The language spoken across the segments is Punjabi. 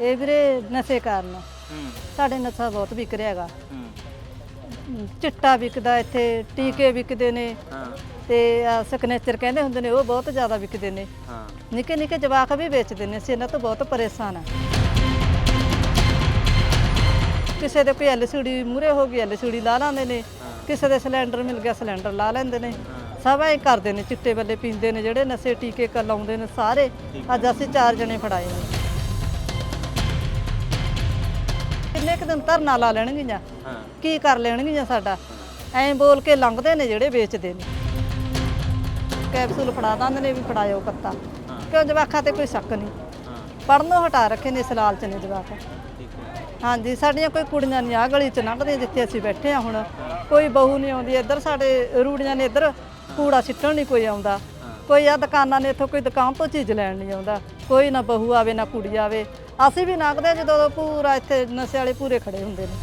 ਇਹ ਵੀਰੇ ਨਸ਼ੇ ਕਾਰਨ। ਹੂੰ। ਸਾਡੇ ਨਸ਼ਾ ਬਹੁਤ ਵਿਕ ਰਿਹਾ ਹੈਗਾ। ਹੂੰ। ਚਿੱਟਾ ਵਿਕਦਾ ਇੱਥੇ ਟੀਕੇ ਵਿਕਦੇ ਨੇ। ਹਾਂ। ਤੇ ਸਕਨੇਚਰ ਕਹਿੰਦੇ ਹੁੰਦੇ ਨੇ ਉਹ ਬਹੁਤ ਜ਼ਿਆਦਾ ਵਿਕਦੇ ਨੇ। ਹਾਂ। ਨਿੱਕੇ ਨਿੱਕੇ ਜਵਾਕ ਵੀ ਵੇਚਦੇ ਨੇ ਅਸੀਂ ਇਹਨਾਂ ਤੋਂ ਬਹੁਤ ਪਰੇਸ਼ਾਨ ਆ ਕਿਸੇ ਦੇ ਕੋਈ ਐਲਸੀਡੀ ਮੂਰੇ ਹੋ ਗਈ ਐਲਸੀਡੀ ਲਾ ਲਾਉਂਦੇ ਨੇ। ਕਿਸੇ ਦੇ ਸਿਲੰਡਰ ਮਿਲ ਗਿਆ ਸਿਲੰਡਰ ਲਾ ਲੈਂਦੇ ਨੇ। ਸਭ ਐਂ ਕਰਦੇ ਨੇ ਚਿੱਟੇ ਬੱਲੇ ਪੀਂਦੇ ਨੇ ਜਿਹੜੇ ਨਸ਼ੇ ਟੀਕੇ ਲਾਉਂਦੇ ਨੇ ਸਾਰੇ। ਅੱਜ ਅਸੀਂ ਚਾਰ ਜਣੇ ਫੜਾਏ ਨੇ। ਕਿੰਨੇ ਕੁ ਦਿਨ ਧਰਨਾ ਲਾ ਲੈਣਗੀਆਂ। ਹਾਂ। ਕੀ ਕਰ ਲੈਣਗੀਆਂ ਸਾਡਾ? ਐਂ ਬੋਲ ਕੇ ਲੰਘਦੇ ਨੇ ਜਿਹੜੇ ਵੇਚਦੇ ਨੇ। ਕੈਪਸੂਲ ਫੜਾ ਦਿੰਦੇ ਨੇ ਵੀ ਫੜਾਇਓ ਪੱਤਾ। ਕਿਉਂ ਜਵਾਕਾਂ ਤੇ ਕੋਈ ਸ਼ੱਕ ਨਹੀਂ। ਪੜਨੋਂ ਹਟਾ ਰੱਖੇ ਨੇ ਇਸ ਲਾਲਚ ਨੇ ਜਵਾਕ। ਹਾਂਜੀ ਸਾਡੀਆਂ ਕੋਈ ਕੁੜੀਆਂ ਨਹੀਂ ਆ ਗਲੀ ਚ ਲੰਘਦੀਆਂ ਜਿੱਥੇ ਅਸੀਂ ਬੈਠੇ ਆ ਹੁਣ। ਕੋਈ ਬਹੂ ਨਹੀਂ ਆਉਂਦੀ ਇੱਧਰ ਸਾਡੇ ਰੂੜੀਆਂ ਨੇ ਇੱਧਰ ਕੂੜਾ ਸਿੱਟਣ ਨਹੀਂ ਕੋਈ ਆਉਂਦਾ। ਕੋਈ ਆ ਦੁਕਾਨਾਂ ਨੇ ਇੱਥੋਂ ਕੋਈ ਦੁਕਾਨ ਤੋਂ ਚੀਜ਼ ਲੈਣ ਨਹੀਂ ਆਉਂਦਾ। ਕੋਈ ਨਾ ਬਹੂ ਆਵੇ ਨਾ ਕੁੜੀ ਆਵੇ। ਅਸੀਂ ਵੀ ਹਾਂ ਜਦੋਂ ਪੂਰਾ ਇੱਥੇ ਨਸ਼ੇ ਵਾਲੇ ਪੂਰੇ ਖੜੇ ਹੁੰਦੇ ਨੇ।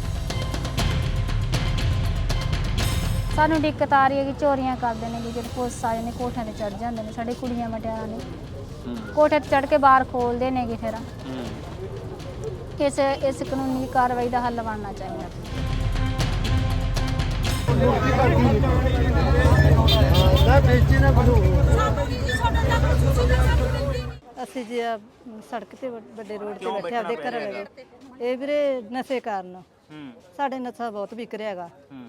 ਸਾਨੂੰ ਦਿੱਕਤ ਆ ਰਹੀ ਹੈ ਕਿ ਚੋਰੀਆਂ ਕਰਦੇ ਨੇ ਜਦ ਪੁਲਿਸ ਆ ਜਾਂਦੇ ਕੋਠਿਆਂ ਤੇ ਚੜ ਜਾਂਦੇ ਨੇ ਸਾਡੇ ਕੁੜੀਆਂ ਮਟਿਆਰਾਂ ਨੇ। ਕੋਠੇ ਤੇ ਚੜ ਕੇ ਬਾਹਰ ਖੋਲਦੇ ਨੇਗੇ ਫਿਰ। ਹੂੰ। ਇਸ ਇਸ ਕਾਨੂੰਨੀ ਕਾਰਵਾਈ ਦਾ ਹੱਲ ਬਣਨਾ ਚਾਹੀਦਾ। ਅਸੀਂ ਜੀ ਆ ਸੜਕ ਤੇ ਵੱਡੇ ਰੋਡ ਤੇ ਬੈਠੇ ਆਪਦੇ ਘਰ ਲਗੇ। ਇਹ ਵੀਰੇ ਨਸ਼ੇ ਕਾਰਨ। ਹੂੰ। ਸਾਡੇ ਨਸ਼ਾ ਬਹੁਤ ਵਿਕ ਰਿਹਾ ਹੈਗਾ। ਹੂੰ।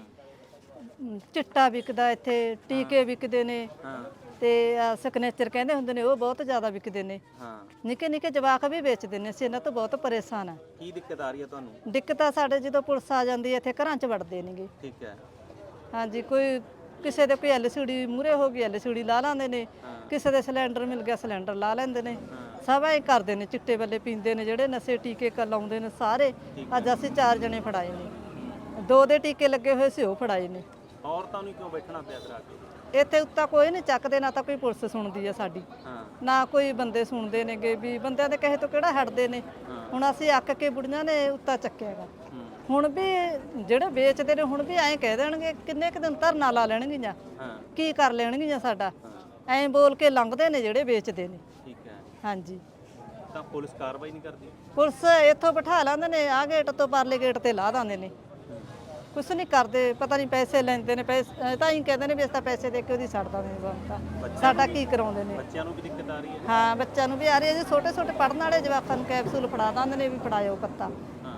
ਅਮ, ਚਿੱਟਾ ਵਿਕਦਾ ਇੱਥੇ ਟੀਕੇ ਵਿਕਦੇ ਨੇ। ਹਾਂ। ਤੇ ਸਕਨੇਚਰ ਕਹਿੰਦੇ ਹੁੰਦੇ ਨੇ ਉਹ ਬਹੁਤ ਜ਼ਿਆਦਾ ਵਿਕਦੇ ਨੇ। ਹਾਂ। ਨਿੱਕੇ ਨਿੱਕੇ ਜਵਾਕ ਵੀ ਵੇਚਦੇ ਨੇ ਅਸੀਂ ਇਹਨਾਂ ਤੋਂ ਬਹੁਤ ਪਰੇਸ਼ਾਨ ਆ। ਕੀ ਦਿੱਕਤ ਆ ਰਹੀ ਹੈ ਤੁਹਾਨੂੰ? ਦਿੱਕਤ ਆ ਸਾਡੇ ਜਦੋਂ ਪੁਲਿਸ ਆ ਜਾਂਦੀ ਹੈ ਇੱਥੇ ਘਰਾਂ 'ਚ ਵੜਦੇ ਨੇਗੇ। ਠੀਕ ਹੈ। ਹਾਂਜੀ ਕੋਈ ਕਿਸੇ ਦੇ ਕੋਈ ਐਲਸੀਡੀ ਮੂਰੇ ਹੋ ਗਈ ਐਲਸੀਡੀ ਲਾ ਲਾਉਂਦੇ ਨੇ ਕਿਸੇ ਦੇ ਸਿਲੰਡਰ ਮਿਲ ਗਿਆ ਸਿਲੰਡਰ ਲਾ ਲੈਂਦੇ ਨੇ। ਸਭ ਐਂ ਕਰਦੇ ਨੇ ਚਿੱਟੇ ਬੱਲੇ ਪੀਂਦੇ ਨੇ ਜਿਹੜੇ ਨਸ਼ੇ ਟੀਕੇ ਕ ਲਾਉਂਦੇ ਨੇ ਸਾਰੇ ਅੱਜ ਅਸੀਂ ਚਾਰ ਜਣੇ ਫੜਾਏ ਨੇ। ਦੋ ਦੇ ਟੀਕੇ ਲੱਗੇ ਹੋਏ ਸੀ ਉਹ ਫੜਾਏ ਨੇ। ਔਰਤਾਂ ਨੂੰ ਕਿਉਂ ਬੈਠਣਾ ਪਿਆ ਕਰਾ ਕੇ? ਇੱਥੇ ਉੱਤਾ ਕੋਈ ਨਹੀਂ ਚੱਕਦੇ ਨਾ ਤਾਂ ਕੋਈ ਪੁਲਿਸ ਸੁਣਦੀ ਆ ਸਾਡੀ। ਨਾ ਕੋਈ ਬੰਦੇ ਸੁਣਦੇ ਨੇਗੇ ਵੀ ਬੰਦਿਆਂ ਦੇ ਕਹੇ ਤੋਂ ਕਿਹੜਾ ਹਟਦੇ ਨੇ। ਹੁਣ ਅਸੀਂ ਅੱਕ ਕੇ ਬੁੜੀਆਂ ਨੇ ਉੱਤਾ ਚੱਕਿਆਗਾ ਹੁਣ ਵੀ ਜਿਹੜੇ ਵੇਚਦੇ ਨੇ ਹੁਣ ਵੀ ਐਂ ਕਹਿ ਦੇਣਗੇ ਕਿੰਨੇ ਕੁ ਦਿਨ ਧਰਨਾ ਲਾ ਲੈਣਗੀਆਂ ਹਾਂ। ਕੀ ਕਰ ਲੈਣਗੀਆਂ ਸਾਡਾ? ਐਂ ਬੋਲ ਕੇ ਲੰਘਦੇ ਨੇ ਜਿਹੜੇ ਵੇਚਦੇ ਨੇ। ਠੀਕ ਹੈ। ਹਾਂਜੀ। ਤਾਂ ਪੁਲਿਸ ਕਾਰਵਾਈ ਨਹੀਂ ਕਰਦੀ? ਪੁਲਿਸ ਇੱਥੋਂ ਬਿਠਾ ਲੈਂਦੇ ਨੇ ਆਹ ਗੇਟ ਤੋਂ ਪਰਲੇ ਗੇਟ ਤੇ ਲਾ ਦਿੰਦੇ ਨੇ। ਕੁਛ ਨਹੀਂ ਕਰਦੇ ਪਤਾ ਨਹੀਂ ਪੈਸੇ ਲੈਂਦੇ ਨੇ ਪੈਸੇ ਤਾਂ ਹੀ ਕਹਿੰਦੇ ਨੇ ਵੀ ਅਸੀਂ ਤਾਂ ਪੈਸੇ ਦੇ ਕੇ ਉਹਦੀ ਛੱਡ ਦਾਂਗੇ ਬੰਦਾ ਸਾਡਾ ਕੀ ਕਰਾਉਂਦੇ ਨੇ? ਬੱਚਿਆਂ ਨੂੰ ਵੀ ਦਿੱਕਤ ਆ ਰਹੀ ਹੈ। ਹਾਂ ਬੱਚਿਆਂ ਨੂੰ ਵੀ ਆ ਰਹੀ ਹੈ। ਜੀ ਛੋਟੇ ਛੋਟੇ ਪੜਨ ਵਾਲੇ ਜਵਾਕਾਂ ਨੂੰ ਕੈਪਸੂਲ ਫੜਾ ਦਿੰਦੇ ਨੇ ਵੀ ਫੜਾਇਓ ਪੱਤਾ।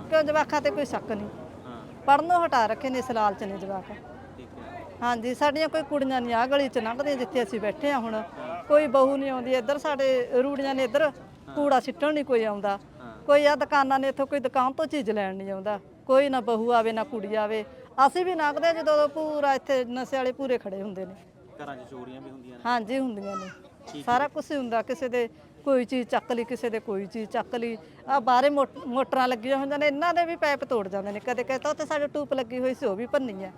ਕਿਉਂ ਜਵਾਕਾਂ ਤੇ ਕੋਈ ਸ਼ੱਕ ਨਹੀਂ। ਹਾਂ। ਪੜਨੋਂ ਹਟਾ ਰੱਖੇ ਨੇ ਇਸ ਲਾਲਚ ਨੇ ਜਵਾਕ। ਠੀਕ ਹੈ। ਹਾਂਜੀ ਸਾਡੀਆਂ ਕੋਈ ਕੁੜੀਆਂ ਨਹੀਂ ਆ ਗਲੀ ਚ ਲੰਘਦੀਆਂ ਜਿੱਥੇ ਅਸੀਂ ਬੈਠੇ ਆ ਹੁਣ। ਕੋਈ ਬਹੂ ਨਹੀਂ ਆਉਂਦੀ ਇੱਧਰ ਸਾਡੇ ਰੂੜੀਆਂ ਨੇ ਇੱਧਰ ਕੂੜਾ ਸਿੱਟਣ ਨਹੀਂ ਕੋਈ ਆਉਂਦਾ। ਕੋਈ ਆ ਦੁਕਾਨਾਂ ਨੇ ਇੱਥੋਂ ਕੋਈ ਦੁਕਾਨ ਤੋਂ ਚੀਜ਼ ਲੈਣ ਨਹੀਂ ਆਉਂਦਾ। ਕੋਈ ਨਾ ਬਹੂ ਆਵੇ ਨਾ ਕੁੜੀ ਆਵੇ। ਅਸੀਂ ਵੀ ਹਾਂ ਜਦੋਂ ਪੂਰਾ ਇੱਥੇ ਨਸ਼ੇ ਵਾਲੇ ਪੂਰੇ ਖੜੇ ਹੁੰਦੇ ਨੇ। ਘਰਾਂ 'ਚ ਚੋਰੀਆਂ ਵੀ ਹੁੰਦੀਆਂ ਨੇ। ਹਾਂਜੀ ਹੁੰਦੀਆਂ ਨੇ। ਸਾਰਾ ਕੁਝ ਹੁੰਦਾ ਕਿਸੇ ਦੇ ਕੋਈ ਚੀਜ਼ ਚੱਕ ਲਈ ਕਿਸੇ ਦੇ ਕੋਈ ਚੀਜ਼ ਚੱਕ ਲਈ। ਆ ਮੋਟ- ਮੋਟਰਾਂ ਲੱਗੀਆਂ ਹੁੰਦੀਆਂ ਨੇ ਇਹਨਾਂ ਦੇ ਵੀ ਪਾਈਪ ਤੋੜ ਜਾਂਦੇ ਨੇ। ਕਦੇ ਕਦੇ ਤਾਂ ਉੱਥੇ ਸਾਡੇ ਟੂਪ ਲੱਗੀ ਹੋਈ ਸੀ ਉਹ ਵੀ ਭੰਨੀ ਆ।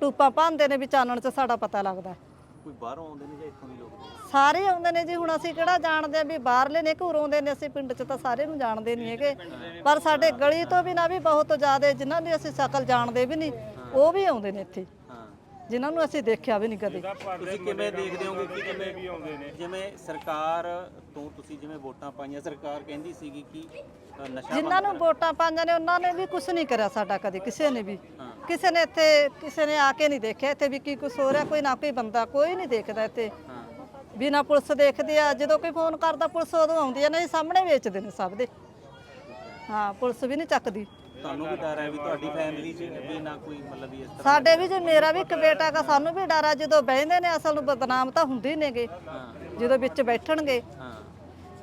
ਟੂਪਾਂ ਭੰਨਦੇ ਨੇ ਵੀ ਚਾਨਣ 'ਚ ਸਾਡਾ ਪਤਾ ਲੱਗਦਾ। ਕੋਈ ਬਾਹਰੋਂ ਆਉਂਦੇ ਨੇ ਜਾਂ ਇੱਥੋਂ ਵੀ ਲੋਕ? ਸਾਰੇ ਆਉਂਦੇ ਨੇ ਜੀ ਹੁਣ ਅਸੀਂ ਕਿਹੜਾ ਜਾਣਦੇ ਆ ਵੀ ਬਾਹਰਲੇ ਨੇ ਘੂਰ ਆਉਂਦੇ ਨੇ ਅਸੀਂ ਪਿੰਡ 'ਚ ਤਾਂ ਸਾਰੇ ਨੂੰ ਜਾਣਦੇ ਨਹੀਂ ਹੈਗੇ। ਪਰ ਸਾਡੇ ਗਲੀ ਤੋਂ ਵੀ ਨਾ ਵੀ ਬਹੁਤ ਜ਼ਿਆਦਾ ਜਿਨ੍ਹਾਂ ਦੀ ਅਸੀਂ ਸ਼ਕਲ ਜਾਣਦੇ ਵੀ ਨਹੀਂ ਉਹ ਵੀ ਆਉਂਦੇ ਨੇ ਇੱਥੇ। ਹਾਂ ਜਿਨ੍ਹਾਂ ਨੂੰ ਅਸੀਂ ਦੇਖਿਆ ਵੀ ਨਹੀਂ ਕਦੇ। ਤੁਸੀਂ ਕਿਵੇਂ ਦੇਖਦੇ ਹੋਗੇ ਕਿ ਜਿਵੇਂ ਜਿਵੇਂ ਸਰਕਾਰ ਤੋਂ ਤੁਸੀਂ ਜਿਵੇਂ ਵੋਟਾਂ ਪਾਈਆਂ ਸਰਕਾਰ ਕਹਿੰਦੀ ਸੀਗੀ ਕਿ ਨਸ਼ਾ ਜਿਨ੍ਹਾਂ ਨੂੰ ਵੋਟਾਂ ਪਾਈਆਂ ਨੇ ਉਹਨਾਂ ਨੇ ਵੀ ਕੁਝ ਨਹੀਂ ਕਰਿਆ ਸਾਡਾ ਕਦੇ ਕਿਸੇ ਨੇ ਵੀ। ਕਿਸੇ ਨੇ ਇੱਥੇ ਕਿਸੇ ਨੇ ਆ ਕੇ ਨਹੀਂ ਦੇਖਿਆ ਇੱਥੇ ਵੀ ਕੀ ਕੁਝ ਹੋ ਰਿਹਾ ਕੋਈ ਨਾ ਕੋਈ ਬੰਦਾ ਕੋਈ ਨਹੀਂ ਦੇਖਦਾ ਇੱਥੇ। ਬਿਨਾ ਪੁਲਿਸ ਦੇਖਦੇ ਆ ਜਦੋਂ ਕੋਈ ਫੋਨ ਕਰਦਾ ਪੁਲਿਸ ਉਦੋਂ ਆਉਂਦੀ ਆ ਨਹੀਂ ਸਾਹਮਣੇ ਵੇਚਦੇ ਨੇ ਸਭ ਦੇ। ਹਾਂ ਪੁਲਿਸ ਵੀ ਨਹੀਂ ਚੱਕਦੀ। ਤੁਹਾਨੂੰ ਵੀ ਡਰ ਹੈ ਵੀ ਤੁਹਾਡੀ ਫੈਮਿਲੀ 'ਚ ਵੀ ਨਾ ਕੋਈ ਮਤਲਬ ਵੀ ਇਸ ਤਰ੍ਹਾਂ ਸਾਡੇ ਵੀ ਜੇ ਮੇਰਾ ਵੀ ਇੱਕ ਬੇਟਾ ਗਾ ਸਾਨੂੰ ਵੀ ਡਰ ਆ ਜਦੋਂ ਬਹਿੰਦੇ ਨੇ ਅਸਲ ਨੂੰ ਬਦਨਾਮ ਤਾਂ ਹੁੰਦੇ ਹੀ ਨੇਗੇ। ਜਦੋਂ ਵਿੱਚ ਬੈਠਣਗੇ।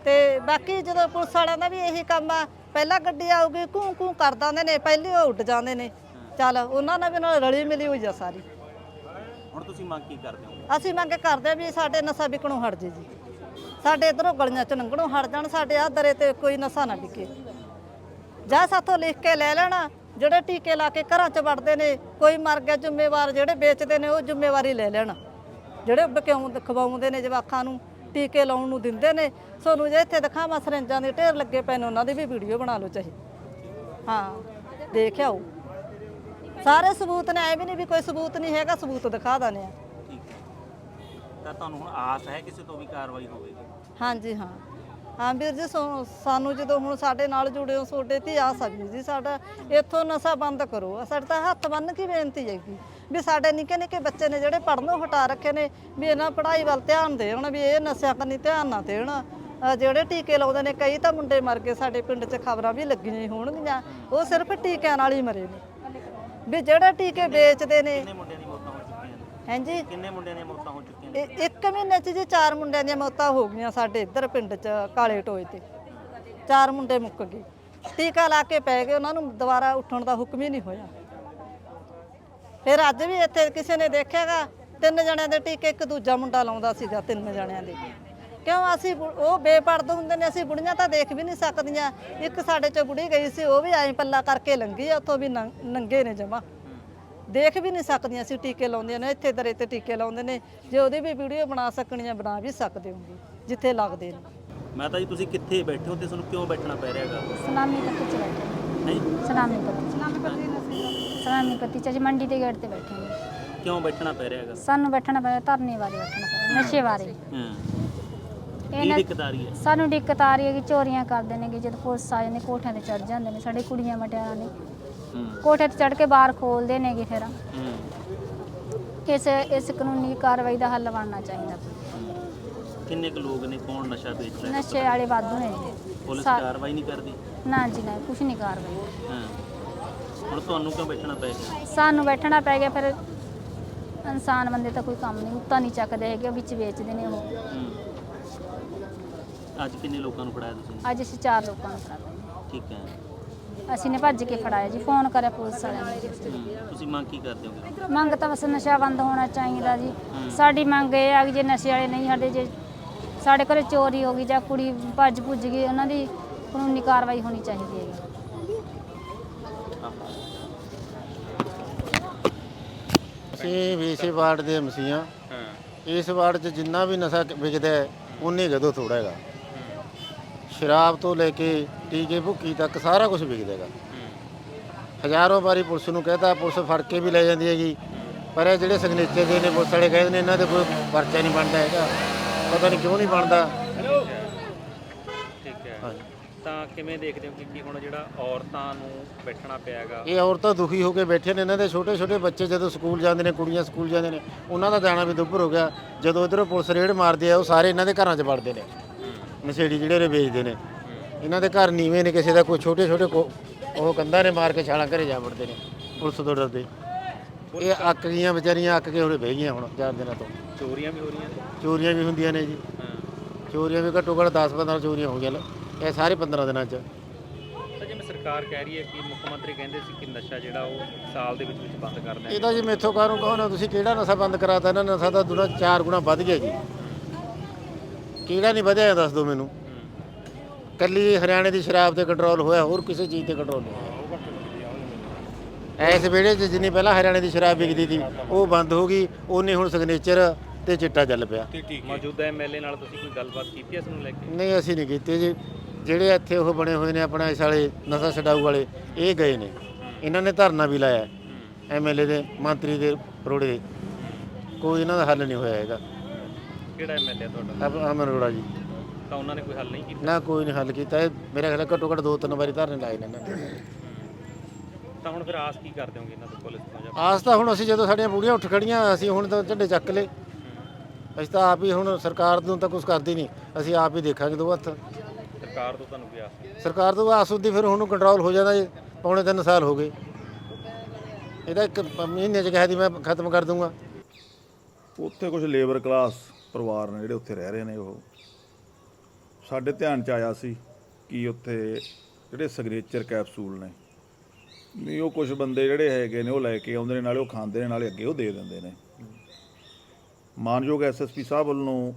ਤੇ ਬਾਕੀ ਜਦੋਂ ਪੁਲਿਸ ਵਾਲਿਆਂ ਦਾ ਵੀ ਇਹੀ ਕੰਮ ਆ ਪਹਿਲਾਂ ਗੱਡੀ ਆਊਗੀ ਕੂੰ ਕੂੰ ਕਰ ਦਿੰਦੇ ਨੇ ਪਹਿਲੇ ਉਹ ਉੱਡ ਜਾਂਦੇ ਨੇ। ਚੱਲ ਉਹਨਾਂ ਨਾਲ ਵੀ ਨਾਲ ਰਲੀ ਮਿਲੀ ਹੋਈ ਆ ਸਾਰੀ। ਹੁਣ ਤੁਸੀਂ ਮੰਗ ਕੀ ਕਰਦੇ ਹੋ? ਅਸੀਂ ਮੰਗ ਕਰਦੇ ਆ ਵੀ ਸਾਡੇ ਨਸ਼ਾ ਵਿਕਣੋਂ ਹਟ ਜੇ ਜੀ। ਸਾਡੇ ਇਧਰੋਂ ਗਲੀਆਂ ਚ ਲੰਘਣੋਂ ਹਟ ਜਾਣ ਸਾਡੇ ਦਰੇ ਤੇ ਕੋਈ ਨਸ਼ਾ ਨਾ ਵਿਕੇ। ਜਾਂ ਸਾਥੋਂ ਲਿਖ ਕੇ ਲੈ ਲੈਣਾ। ਜਿਹੜੇ ਟੀਕੇ ਲਾ ਕੇ ਘਰਾਂ ਚ ਵੜਦੇ ਨੇ ਕੋਈ ਮਰ ਗਿਆ ਜ਼ਿੰਮੇਵਾਰ ਜਿਹੜੇ ਵੇਚਦੇ ਨੇ ਉਹ ਜ਼ਿੰਮੇਵਾਰੀ ਲੈ ਲੈਣ। ਜਿਹੜੇ ਬਕਿਉਂ ਖਵਾਉਂਦੇ ਨੇ ਜਵਾਕਾਂ ਨੂੰ ਟੀਕੇ ਲਾਉਣ ਨੂੰ ਦਿੰਦੇ ਨੇ। ਸਾਨੂੰ ਜੇ ਇੱਥੇ ਦਿਖਾਵਾਂ ਸਰੰਜਾਂ ਦੇ ਢੇਰ ਲੱਗੇ ਪਏ ਨੇ ਉਹਨਾਂ ਦੀ ਵੀ ਵੀਡੀਓ ਬਣਾ ਲਓ ਚਾਹੇ। ਹਾਂ ਦੇਖ ਆਓ। ਸਾਰੇ ਸਬੂਤ ਨੇ ਐ ਵੀ ਨਹੀਂ ਵੀ ਕੋਈ ਸਬੂਤ ਨਹੀਂ ਹੈਗਾ ਸਬੂਤ ਦਿਖਾ ਦਾਨੇ ਆ। ਤਾਂ ਤੁਹਾਨੂੰ ਹੁਣ ਆਸ ਹੈ ਕਿਸੇ ਤੋਂ ਵੀ ਕਾਰਵਾਈ ਹੋਵੇਗੀ? ਹਾਂਜੀ ਹਾਂ। ਹਾਂ ਵੀਰ ਜੀ, ਸੋ- ਸਾਨੂੰ ਜਦੋਂ ਹੁਣ ਸਾਡੇ ਨਾਲ ਜੁੜਿਓ ਤੁਹਾਡੇ ਤੇ ਆ ਵੀਰ ਜੀ ਸਾਡਾ। ਇੱਥੋਂ ਨਸ਼ਾ ਬੰਦ ਕਰੋ। ਸਾਡੇ ਤਾਂ ਹੱਥ ਬੰਨ ਕੇ ਬੇਨਤੀ ਹੈਗੀ ਵੀ ਸਾਡੇ ਨਿੱਕੇ ਨਿੱਕੇ ਬੱਚੇ ਨੇ ਜਿਹੜੇ ਪੜਨੋਂ ਹਟਾ ਰੱਖੇ ਨੇ ਵੀ ਇਹਨਾਂ ਪੜ੍ਹਾਈ ਵੱਲ ਧਿਆਨ ਦੇਣ ਵੀ ਇਹ ਨਸ਼ਿਆਂ ਕੰਨੀ ਧਿਆਨ ਨਾ ਦੇਣ। ਅਹ ਜਿਹੜੇ ਟੀਕੇ ਲਾਉਂਦੇ ਨੇ, ਕਈ ਤਾਂ ਮੁੰਡੇ ਮਰ ਗਏ, ਸਾਡੇ ਪਿੰਡ 'ਚ ਖਬਰਾਂ ਵੀ ਲੱਗੀਆਂ ਹੀ ਹੋਣਗੀਆਂ। ਉਹ ਸਿਰਫ ਟੀਕਿਆਂ ਨਾਲ ਹੀ ਮਰੇ ਨੇ। ਵੀ ਜਿਹੜੇ ਟੀਕੇ ਵੇਚਦੇ ਨੇ ਹਾਂਜੀ। ਕਿੰਨੇ ਮੁੰਡਿਆਂ ਦੀਆਂ ਮੌਤਾਂ ਹੋ ਚੁੱਕੀਆਂ ਨੇ? ਇਹ ਇੱਕ ਮਹੀਨੇ 'ਚ ਜੀ ਚਾਰ ਮੁੰਡਿਆਂ ਦੀਆਂ ਮੌਤਾਂ ਹੋ ਗਈਆਂ ਸਾਡੇ ਇੱਧਰ ਪਿੰਡ 'ਚ ਕਾਲੇ ਟੋਏ ਤੇ। ਚਾਰ ਮੁੰਡੇ ਮੁੱਕ ਗਏ। ਟੀਕਾ ਲਾ ਕੇ ਪੈ ਗਏ ਉਹਨਾਂ ਨੂੰ ਦੁਬਾਰਾ ਉੱਠਣ ਦਾ ਹੁਕਮ ਹੀ ਨਹੀਂ ਹੋਇਆ। ਫਿਰ ਅੱਜ ਵੀ ਇੱਥੇ ਕਿਸੇ ਨੇ ਦੇਖਿਆਗਾ ਤਿੰਨ ਜਣਿਆਂ ਦੇ ਟੀਕੇ ਇੱਕ ਦੂਜਾ ਮੁੰਡਾ ਲਾਉਂਦਾ ਸੀਗਾ ਤਿੰਨ ਜਣਿਆਂ ਦੇ। ਕਿਉਂ ਅਸੀਂ ਬੁ- ਉਹ ਬੇਪਰਦ ਹੁੰਦੇ ਨੇ ਅਸੀਂ ਬੁੜੀਆਂ ਤਾਂ ਦੇਖ ਵੀ ਨਹੀਂ ਸਕਦੀਆਂ। ਇੱਕ ਸਾਡੇ 'ਚ ਬੁੜੀ ਗਈ ਸੀ ਉਹ ਵੀ ਐਂ ਪੱਲਾ ਕਰਕੇ ਲੰਗੀ ਆ ਉੱਥੋਂ ਵੀ ਨੰਗੇ ਨੇ ਜਮਾ। ਦੇਖ ਵੀ ਨਹੀਂ ਸਕਦੀਆਂ ਅਸੀਂ ਟੀਕੇ ਲਾਉਂਦੀਆਂ ਨੇ ਇੱਥੇ ਦਰੇ ਤੇ ਟੀਕੇ ਲਾਉਂਦੇ ਨੇ। ਜੇ ਉਹਦੀ ਵੀ ਵੀਡੀਓ ਬਣਾ ਸਕਣੀਆਂ ਬਣਾ ਵੀ ਸਕਦੇ ਹੋਗੇ ਜਿੱਥੇ ਲੱਗਦੇ ਨੇ। ਮੈਂ ਤਾਂ ਜੀ ਤੁਸੀਂ ਕਿੱਥੇ ਬੈਠੇ ਹੋ ਤੇ ਤੁਹਾਨੂੰ ਕਿਉਂ ਬੈਠਣਾ ਪੈ ਰਿਹਾ ਹੈਗਾ? ਸਲਾਮੀ ਪੱਤੀ ਚ ਬੈਠੇ ਨਹੀਂ? ਸਲਾਮੀ ਪੱਤੀ ਸਲਾਮੀ ਪੱਤੀ ਸਲਾਮੀ ਪੱਤੀ ਚ ਜੀ ਮੰਡੀ ਦੇ ਗੇਟ ਤੇ ਬੈਠੇ ਨੇ ਕਿਉਂ ਬੈਠਣਾ ਪੈ ਰਿਹਾ ਹੈਗਾ? ਸਾਨੂੰ ਬੈਠਣਾ ਪਿਆ ਧਰਨੇ ਬਾਰੇ ਬੈਠਣਾ ਪਿਆ ਨਸ਼ੇ ਬਾਰੇ। ਹਾਂ। ਕੀ ਇਹਨਾਂ ਦਿੱਕਤ ਆ ਰਹੀ ਹੈ? ਸਾਨੂੰ ਦਿੱਕਤ ਆ ਰਹੀ ਹੈ ਕਿ ਚੋਰੀਆਂ ਕਰਦੇ ਨੇ ਕਿ ਜਦ ਪੁਲਿਸ ਆ ਜਾਂਦੇ ਕੋਠਿਆਂ ਤੇ ਚੜ ਜਾਂਦੇ ਨੇ ਸਾਡੇ ਕੁੜੀਆਂ ਮਟਿਆਰਾਂ ਨੇ। ਹੂੰ ਕੋਠੇ ਤੇ ਚੜ ਕੇ ਬਾਹਰ ਖੋਲਦੇ ਨੇਗੇ ਫਿਰ। ਇਸ ਇਸ ਕਾਨੂੰਨੀ ਕਾਰਵਾਈ ਦਾ ਹੱਲ ਬਣਨਾ ਚਾਹੀਦਾ। ਕਿੰਨੇ ਕੁ ਲੋਕ ਨੇ? ਕੌਣ ਨਸ਼ਾ ਵੇਚ ਰਿਹਾ? ਨਸ਼ੇ ਵਾਲੇ ਵਾਧੂ ਨੇ। ਜੀ ਪੁਲਿਸ ਸਾ- ਕਾਰਵਾਈ ਨਹੀਂ ਕਰਦੀ? ਨਾ ਜੀ ਨਾ ਕੁਛ ਨਹੀਂ ਕਾਰਵਾਈ। ਹਾਂ। ਹੁਣ ਤੁਹਾਨੂੰ ਕਿਉਂ ਬੈਠਣਾ ਪੈ ਗਿਆ? ਸਾਨੂੰ ਬੈਠਣਾ ਪੈ ਗਿਆ ਫਿਰ ਇਨਸਾਨ ਬੰਦੇ ਤਾਂ ਕੋਈ ਕੰਮ ਨਹੀਂ ਉੱਤਾ ਨਹੀਂ ਚੱਕਦੇ ਹੈਗੇ ਉਹ ਵਿੱਚ ਵੇਚਦੇ ਨੇ ਉਹ। ਹੂੰ। ਅੱਜ ਕਿੰਨੇ ਲੋਕਾਂ ਨੂੰ ਫੜਾਇਆ ਤੁਸੀਂ? ਅੱਜ ਅਸੀਂ ਚਾਰ ਲੋਕਾਂ ਨੂੰ ਫੜਾ ਠੀਕ ਹੈ। ਅਸੀਂ ਨੇ ਭੱਜ ਕੇ ਫੜਾਇਆ ਜੀ ਫੋਨ ਕਰਿਆ ਪੁਲਿਸ ਵਾਲਿਆਂ ਨੇ। ਹੂੰ। ਤੁਸੀਂ ਮੰਗ ਕੀ ਕਰਦੇ ਹੋਗੇ ਮੰਗ ਤਾਂ ਬਸ ਨਸ਼ਾ ਬੰਦ ਹੋਣਾ ਚਾਹੀਦਾ ਜੀ। ਸਾਡੀ ਮੰਗ ਇਹ ਆ ਕਿ ਜੇ ਨਸ਼ੇ ਵਾਲੇ ਨਹੀਂ ਸਾਡੇ ਜੇ ਸਾਡੇ ਘਰੇ ਚੋਰੀ ਹੋ ਗਈ ਜਾਂ ਕੁੜੀ ਭੱਜ ਭੁੱਜ ਗਈ ਉਹਨਾਂ ਦੀ ਕਾਨੂੰਨੀ ਕਾਰਵਾਈ ਹੋਣੀ ਚਾਹੀਦੀ ਹੈ ਅਸੀਂ ਵੀ ਇਸੇ ਵਾਰਡ ਦੇ ਮਸੀਆਂ ਹਾਂ। ਇਸ ਵਾਰਡ 'ਚ ਜਿੰਨਾ ਵੀ ਨਸ਼ਾ ਵਿਕਦਾ ਹੈ ਉਨੇ ਗਦੋ ਥੋੜਾ ਹੈਗਾ। ਸ਼ਰਾਬ ਤੋਂ ਲੈ ਕੇ ਟੀਕੇ ਭੁੱਕੀ ਤੱਕ ਸਾਰਾ ਕੁਝ ਵਿਕਦਾ ਹੈਗਾ ਹਜ਼ਾਰਾਂ ਵਾਰੀ ਪੁਲਿਸ ਨੂੰ ਕਹਤਾ ਪੁਲਿਸ ਫੜ ਕੇ ਵੀ ਲੈ ਜਾਂਦੀ ਹੈਗੀ। ਪਰ ਇਹ ਜਿਹੜੇ ਸਿਗਨੇਚਰ ਦੇ ਨੇ ਪੁਲਿਸ ਵਾਲੇ ਕਹਿੰਦੇ ਨੇ ਇਹਨਾਂ ਦੇ ਕੋਈ ਪਰਚਾ ਨਹੀਂ ਬਣਦਾ ਹੈਗਾ। ਪਤਾ ਨਹੀਂ ਕਿਉਂ ਨਹੀਂ ਬਣਦਾ। ਠੀਕ ਹੈ। ਹਾਂਜੀ। ਤਾਂ ਕਿਵੇਂ ਦੇਖਦੇ ਹੋ ਕਿ ਕੀ ਹੁਣ ਜਿਹੜਾ ਔਰਤਾਂ ਨੂੰ ਬੈਠਣਾ ਪਿਆਗਾ? ਇਹ ਔਰਤਾਂ ਦੁਖੀ ਹੋ ਕੇ ਬੈਠੇ ਨੇ ਇਹਨਾਂ ਦੇ ਛੋਟੇ ਛੋਟੇ ਬੱਚੇ ਜਦੋਂ ਸਕੂਲ ਜਾਂਦੇ ਨੇ ਕੁੜੀਆਂ ਸਕੂਲ ਜਾਂਦੇ ਨੇ ਉਹਨਾਂ ਦਾ ਦਾਣਾ ਵੀ ਦੁੱਭਰ ਹੋ ਗਿਆ। ਜਦੋਂ ਇਧਰੋਂ ਪੁਲਿਸ ਰੇਡ ਮਾਰਦੀ ਆ ਉਹ ਸਾਰੇ ਇਹਨਾਂ ਦੇ ਘਰਾਂ 'ਚ ਵੜਦੇ ਨੇ। ਨਸ਼ੇੜੀ ਜਿਹੜੇ ਨੇ ਵੇਚਦੇ ਨੇ। ਇਹਨਾਂ ਦੇ ਘਰ ਨੀਵੇਂ ਨੇ ਕਿਸੇ ਦਾ ਕੋਈ ਛੋਟੇ ਛੋਟੇ ਉਹ ਕੰਧਾਂ ਨੇ ਮਾਰ ਕੇ ਛਾਲਾਂ ਘਰੇ ਜਾ ਵੜਦੇ ਨੇ। ਪੁਲਿਸ ਤੋਂ ਡਰਦੇ। ਇਹ ਅੱਕ ਗਈਆਂ ਵਿਚਾਰੀਆਂ ਅੱਕ ਕੇ ਹੁਣੇ ਬਹਿ ਗਈਆਂ ਹੁਣ ਚਾਰ ਦਿਨਾਂ ਤੋਂ। ਚੋਰੀਆਂ ਵੀ ਹੋ ਰਹੀਆਂ ਨੇ? ਚੋਰੀਆਂ ਵੀ ਹੁੰਦੀਆਂ ਨੇ ਜੀ। ਹਾਂ। ਚੋਰੀਆਂ ਵੀ ਘੱਟੋ ਘੱਟ 10 15 ਚੋਰੀਆਂ ਹੋ ਗਈਆਂ ਨੇ ਇਹ ਸਾਰੇ 15 ਦਿਨਾਂ 'ਚ। ਤਾਂ ਜਿਵੇਂ ਸਰਕਾਰ ਕਹਿ ਰਹੀ ਹੈ ਕਿ ਮੁੱਖ ਮੰਤਰੀ ਕਹਿੰਦੇ ਸੀ ਕਿ ਨਸ਼ਾ ਜਿਹੜਾ ਉਹ ਸਾਲ ਦੇ ਵਿੱਚ ਵਿੱਚ ਬੰਦ ਕਰ ਦੇਣਾ ਇਹਦਾ ਜੀ ਮੇਥੋਂ ਕਾਹਨੂੰ ਕਹੋ ਨਾ ਤੁਸੀਂ ਕਿਹੜਾ ਨਸ਼ਾ ਬੰਦ ਕਰਾਤਾ? ਇਹਨਾਂ ਨਸ਼ਾ ਦਾ ਦੁਨਾ ਚਾਰ ਗੁਣਾ ਵੱਧ ਗਿਆ ਜੀ। ਕਿਹੜਾ ਨਹੀਂ ਵਧਿਆ ਦੱਸ ਦਿਓ ਮੈਨੂੰ। ਕੱਲੀ ਹਰਿਆਣੇ ਦੀ ਸ਼ਰਾਬ ਤੇ ਕੰਟਰੋਲ ਹੋਇਆ ਹੋਰ ਕਿਸੇ ਚੀਜ਼ ਤੇ ਕੰਟਰੋਲ ਨਹੀਂ। ਐਸ ਵੇਲੇ 'ਚ ਜਿੰਨੀ ਪਹਿਲਾਂ ਹਰਿਆਣੇ ਦੀ ਸ਼ਰਾਬ ਵਿਕਦੀ ਸੀ ਉਹ ਬੰਦ ਹੋ ਗਈ ਉਹਨੇ ਹੁਣ ਸਿਗਨੇਚਰ ਤੇ ਚਿੱਟਾ ਚੱਲ ਪਿਆ। ਮੌਜੂਦਾ ਐਮਐਲਏ ਨਾਲ ਤੁਸੀਂ ਕੋਈ ਗੱਲਬਾਤ ਕੀਤੀ ਇਸ ਨੂੰ ਲੈ ਕੇ? ਨਹੀਂ ਅਸੀਂ ਨਹੀਂ ਕੀਤੇ ਜੀ। ਜਿਹੜੇ ਇੱਥੇ ਉਹ ਬਣੇ ਹੋਏ ਨੇ ਆਪਣਾ ਇਸ ਵਾਲੇ ਨਸ਼ਾ ਛਡਾਊ ਵਾਲੇ ਇਹ ਗਏ ਨੇ। ਇਹਨਾਂ ਨੇ ਧਰਨਾ ਵੀ ਲਾਇਆ ਐਮਐਲਏ ਦੇ ਮੰਤਰੀ ਦੇ ਰੋੜੇ ਦੇ। ਕੋਈ ਇਹਨਾਂ ਦਾ ਹੱਲ ਨਹੀਂ ਹੋਇਆ ਹੈਗਾ। ਕਿਹੜਾ ਐਮਐਲਏ ਤੁਹਾਡਾ? ਅਬ ਅਮਨ ਅਰੋੜਾ ਜੀ। ਤਾਂ ਉਹਨਾਂ ਨੇ ਕੋਈ ਹੱਲ ਨਹੀਂ ਕੀਤਾ? ਨਾ ਕੋਈ ਨਹੀਂ ਹੱਲ ਕੀਤਾ। ਇਹ ਮੇਰੇ ਖਿਆਲ ਨਾਲ ਘੱਟੋ ਘੱਟ ਦੋ ਤਿੰਨ ਵਾਰੀ ਧਰਨੇ ਲਾਏ ਨੇ ਇਹਨਾਂ ਨੇ। ਤਾਂ ਹੁਣ ਫਿਰ ਆਸ ਕੀ ਕਰਦੇ ਹੋਗੇ ਇਹਨਾਂ ਤੋਂ ਪੁਲਿਸ ਤੋਂ ਜਾਂ ਆਸ ਤਾਂ ਹੁਣ ਅਸੀਂ ਜਦੋਂ ਸਾਡੀਆਂ ਬੁੜੀਆਂ ਉੱਠ ਖੜੀਆਂ ਅਸੀਂ ਹੁਣ ਤਾਂ ਝੰਡੇ ਚੱਕ ਲਏ। ਅਸੀਂ ਤਾਂ ਆਪ ਹੀ ਹੁਣ ਸਰਕਾਰ ਨੂੰ ਤਾਂ ਕੁਝ ਕਰਦੀ ਨਹੀਂ। ਅਸੀਂ ਆਪ ਹੀ ਦੇਖਾਂਗੇ ਦੋ ਹੱਥ। ਸਰਕਾਰ ਤੋਂ ਤੁਹਾਨੂੰ ਕੋਈ ਆਸ ਨਹੀਂ? ਸਰਕਾਰ ਤੋਂ ਆਸ ਹੁੰਦੀ ਫਿਰ ਹੁਣ ਕੰਟਰੋਲ ਹੋ ਜਾਂਦਾ ਜੀ ਪੌਣੇ ਤਿੰਨ ਸਾਲ ਹੋ ਗਏ। ਇਹਦਾ ਇੱਕ ਮਹੀਨੇ ਚ ਕਿਹਾ ਦੀ ਮੈਂ ਖਤਮ ਕਰ ਦੂੰਗਾ। ਉੱਥੇ ਕੁਝ ਲੇਬਰ ਕਲਾਸ ਪਰਿਵਾਰ ਨੇ ਜਿਹੜੇ ਉੱਥੇ ਰਹਿ ਰਹੇ ਨੇ ਉਹ। ਸਾਡੇ ਧਿਆਨ ਚ ਆਇਆ ਸੀ ਕਿ ਉੱਥੇ ਜਿਹੜੇ ਸਿਗਨੇਚਰ ਕੈਪਸੂਲ ਨੇ ਨਹੀਂ ਉਹ ਕੁਝ ਬੰਦੇ ਜਿਹੜੇ ਹੈਗੇ ਨੇ ਉਹ ਲੈ ਕੇ ਆਉਂਦੇ ਨੇ, ਨਾਲੇ ਉਹ ਖਾਂਦੇ ਨੇ, ਨਾਲੇ ਅੱਗੇ ਉਹ ਦੇ ਦਿੰਦੇ ਨੇ। ਮਾਨਯੋਗ ਐਸਐਸਪੀ ਸਾਹਿਬ ਵੱਲੋਂ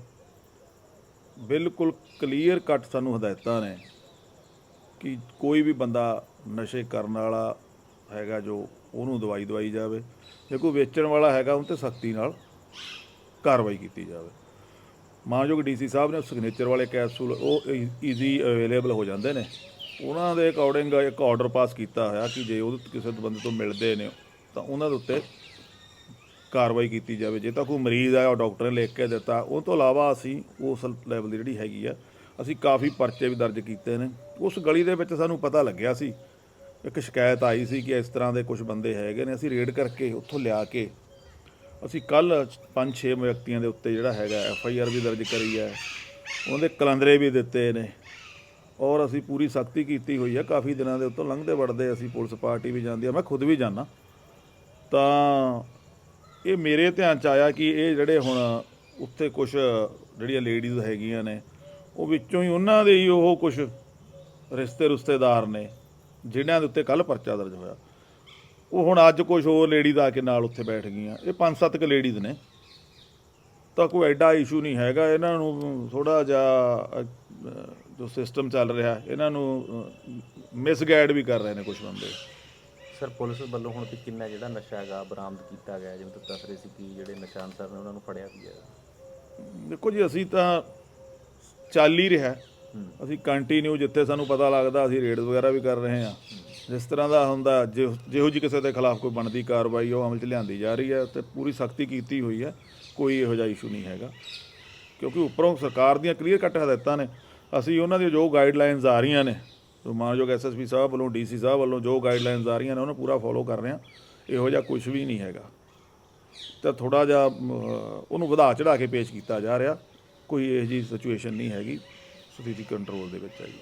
ਬਿਲਕੁਲ ਕਲੀਅਰ ਕੱਟ ਸਾਨੂੰ ਹਦਾਇਤਾਂ ਨੇ ਕਿ ਕੋਈ ਵੀ ਬੰਦਾ ਨਸ਼ੇ ਕਰਨ ਵਾਲਾ ਹੈਗਾ ਜੋ ਉਹਨੂੰ ਦਵਾਈ ਦਵਾਈ ਜਾਵੇ, ਜੇ ਕੋਈ ਵੇਚਣ ਵਾਲਾ ਹੈਗਾ ਉਹ ਤੇ ਸਖਤੀ ਨਾਲ ਕਾਰਵਾਈ ਕੀਤੀ ਜਾਵੇ। ਮਾਨਯੋਗ ਡੀਸੀ ਸਾਹਿਬ ਨੇ ਸਿਗਨੇਚਰ ਵਾਲੇ ਕੈਪਸੂਲ ਉਹ ਈਜ਼ੀ ਅਵੇਲੇਬਲ ਹੋ ਜਾਂਦੇ ਨੇ। ਉਹਨਾਂ ਦੇ ਅਕੋਰਡਿੰਗ ਇੱਕ ਆਰਡਰ ਪਾਸ ਕੀਤਾ ਹੋਇਆ ਕਿ ਜੇ ਉਹ ਕਿਸੇ ਬੰਦੇ ਤੋਂ ਮਿਲਦੇ ਨੇ, ਤਾਂ ਉਹਨਾਂ ਦੇ ਉੱਤੇ ਕਾਰਵਾਈ ਕੀਤੀ ਜਾਵੇ। ਜੇ ਤਾਂ ਕੋਈ ਮਰੀਜ਼ ਆਇਆ, ਉਹ ਡਾਕਟਰ ਨੇ ਲਿਖ ਕੇ ਦਿੱਤਾ, ਉਹ ਤੋਂ ਇਲਾਵਾ ਅਸੀਂ ਉਸ ਲੈਵਲ ਦੀ ਜਿਹੜੀ ਹੈਗੀ ਆ, ਅਸੀਂ ਕਾਫੀ ਪਰਚੇ ਵੀ ਦਰਜ ਕੀਤੇ ਨੇ। ਉਸ ਗਲੀ ਦੇ ਵਿੱਚ ਸਾਨੂੰ ਪਤਾ ਲੱਗਿਆ ਸੀ, ਇੱਕ ਸ਼ਿਕਾਇਤ ਆਈ ਸੀ ਕਿ ਇਸ ਤਰ੍ਹਾਂ ਦੇ ਕੁਝ ਬੰਦੇ ਹੈਗੇ ਨੇ, ਅਸੀਂ ਰੇਡ ਕਰਕੇ ਉੱਥੋਂ ਲਿਆ ਕੇ ਅਸੀਂ ਕੱਲ 5-6 ਵਿਅਕਤੀਆਂ ਦੇ ਉੱਤੇ ਜਿਹੜਾ ਹੈਗਾ ਐਫ ਆਈ ਆਰ ਵੀ ਦਰਜ ਕਰੀ ਹੈ। ਉਹਦੇ ਕਲੰਦਰੇ ਵੀ ਦਿੱਤੇ ਨੇ। ਔਰ ਅਸੀਂ ਪੂਰੀ ਸਖਤੀ ਕੀਤੀ ਹੋਈ ਹੈ। ਕਾਫੀ ਦਿਨਾਂ ਦੇ ਉੱਤੋਂ ਲੰਘਦੇ ਵੜਦੇ ਅਸੀਂ ਪੁਲਿਸ ਪਾਰਟੀ ਵੀ ਜਾਂਦੀ ਆ। ਮੈਂ ਖੁਦ ਵੀ ਜਾਣਾ ਤਾਂ ਇਹ ਮੇਰੇ ਧਿਆਨ ਚ ਆਇਆ ਕਿ ਇਹ ਜਿਹੜੇ ਹੁਣ ਉੱਥੇ ਕੁਝ ਜਿਹੜੀਆਂ ਲੇਡੀਜ਼ ਹੈਗੀਆਂ ਨੇ, ਉਹ ਵਿੱਚੋਂ ਹੀ ਉਹਨਾਂ ਦੇ ਹੀ ਉਹ ਕੁਝ ਰਿਸ਼ਤੇ ਰੁਸਤੇਦਾਰ ਨੇ, ਜਿਨ੍ਹਾਂ ਦੇ ਉੱਤੇ ਕੱਲ ਪਰਚਾ ਦਰਜ ਹੋਇਆ। ਉਹ ਹੁਣ ਅੱਜ ਕੁਝ ਹੋਰ ਲੇਡੀਜ਼ ਆ ਕੇ ਨਾਲ ਉੱਥੇ ਬੈਠ ਗਈਆਂ। ਇਹ ਪੰਜ ਸੱਤ ਕੁ ਲੇਡੀਜ਼ ਨੇ। ਤਾਂ ਕੋਈ ਐਡਾ ਇਸ਼ੂ ਨਹੀਂ ਹੈਗਾ। ਇਹਨਾਂ ਨੂੰ ਥੋੜਾ ਜਿਹਾ ਜੋ ਸਿਸਟਮ ਚੱਲ ਰਿਹਾ ਇਹਨਾਂ ਨੂੰ ਮਿਸਗਾਈਡ ਵੀ ਕਰ ਰਹੇ ਨੇ ਕੁਝ ਬੰਦੇ। ਸਰ ਪੁਲਿਸ ਵੱਲੋਂ ਹੁਣ ਤੱਕ ਕਿੰਨਾ ਜਿਹੜਾ ਨਸ਼ਾ ਹੈਗਾ ਬਰਾਮਦ ਕੀਤਾ ਗਿਆ ਜਿਵੇਂ ਤੁਸੀਂ ਦੱਸ ਰਹੇ ਸੀ ਕਿ ਜਿਹੜੇ ਨਸ਼ਾ ਅਨਸਰ ਨੇ ਉਹਨਾਂ ਨੂੰ ਫੜਿਆ ਵੀ ਹੈ ਦੇਖੋ ਜੀ ਅਸੀਂ ਤਾਂ ਚੱਲ ਹੀ ਰਿਹਾ। ਅਸੀਂ ਕੰਟੀਨਿਊ ਜਿੱਥੇ ਸਾਨੂੰ ਪਤਾ ਲੱਗਦਾ ਅਸੀਂ ਰੇਡ ਵਗੈਰਾ ਵੀ ਕਰ ਰਹੇ ਹਾਂ। ਜਿਸ ਤਰ੍ਹਾਂ ਦਾ ਹੁੰਦਾ, ਜਿਹੋ ਜਿਹੋ ਜੀ ਕਿਸੇ ਦੇ ਖਿਲਾਫ ਕੋਈ ਬਣਦੀ ਕਾਰਵਾਈ, ਉਹ ਅਮਲ 'ਚ ਲਿਆਂਦੀ ਜਾ ਰਹੀ ਹੈ ਤੇ ਪੂਰੀ ਸਖਤੀ ਕੀਤੀ ਹੋਈ ਹੈ, ਕੋਈ ਇਹੋ ਜਿਹਾ ਇਸ਼ੂ ਨਹੀਂ ਹੈਗਾ। ਕਿਉਂਕਿ ਉੱਪਰੋਂ ਸਰਕਾਰ ਦੀਆਂ ਕਲੀਅਰ ਕੱਟ ਹਦਾਇਤਾਂ ਨੇ। ਅਸੀਂ ਉਹਨਾਂ ਦੀ ਜੋ ਗਾਈਡਲਾਈਨਸ ਆ ਰਹੀਆਂ ਨੇ, ਜੋ ਮਾਨਯੋਗ ਐਸਐਸਪੀ ਸਾਹਿਬ ਵੱਲੋਂ ਡੀਸੀ ਸਾਹਿਬ ਵੱਲੋਂ ਜੋ ਗਾਈਡਲਾਈਨਸ ਆ ਰਹੀਆਂ ਨੇ, ਉਹਨੂੰ ਪੂਰਾ ਫੋਲੋ ਕਰ ਰਹੇ ਹਾਂ। ਇਹੋ ਜਿਹਾ ਕੁਝ ਵੀ ਨਹੀਂ ਹੈਗਾ। ਤਾਂ ਥੋੜਾ ਜਿਹਾ ਉਹਨੂੰ ਵਧਾ ਚੜਾ ਕੇ ਪੇਸ਼ ਕੀਤਾ ਜਾ ਰਿਹਾ। ਕੋਈ ਇਹੋ ਜਿਹੀ ਸਿਚੁਏਸ਼ਨ ਨਹੀਂ ਹੈਗੀ। ਸਥਿਤੀ ਕੰਟਰੋਲ ਦੇ ਵਿੱਚ ਹੈ ਜੀ